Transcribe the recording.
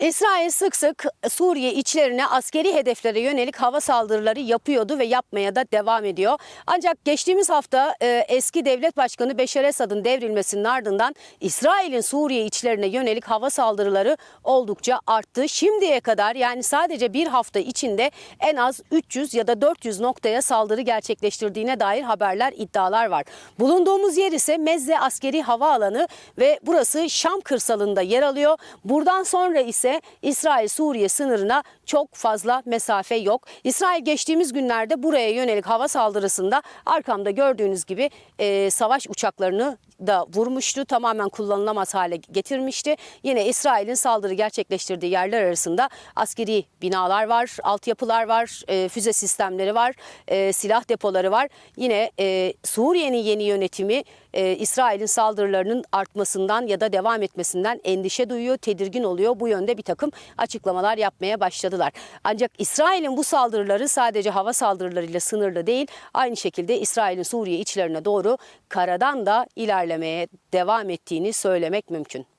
İsrail sık sık Suriye içlerine askeri hedeflere yönelik hava saldırıları yapıyordu ve yapmaya da devam ediyor. Ancak geçtiğimiz hafta e, eski devlet başkanı Beşar Esad'ın devrilmesinin ardından İsrail'in Suriye içlerine yönelik hava saldırıları oldukça arttı. Şimdiye kadar yani sadece bir hafta içinde en az 300 ya da 400 noktaya saldırı gerçekleştirdiğine dair haberler, iddialar var. Bulunduğumuz yer ise Mezze Askeri Havaalanı ve burası Şam kırsalında yer alıyor. Buradan sonra ise İsrail-Suriye sınırına çok fazla mesafe yok. İsrail geçtiğimiz günlerde buraya yönelik hava saldırısında arkamda gördüğünüz gibi e, savaş uçaklarını da vurmuştu. Tamamen kullanılamaz hale getirmişti. Yine İsrail'in saldırı gerçekleştirdiği yerler arasında askeri binalar var, altyapılar var, e, füze sistemleri var, e, silah depoları var. Yine e, Suriye'nin yeni yönetimi e, İsrail'in saldırılarının artmasından ya da devam etmesinden endişe duyuyor, tedirgin oluyor. Bu yönde bir takım açıklamalar yapmaya başladılar. Ancak İsrail'in bu saldırıları sadece hava saldırılarıyla sınırlı değil. Aynı şekilde İsrail'in Suriye içlerine doğru karadan da ilerlemeye devam ettiğini söylemek mümkün.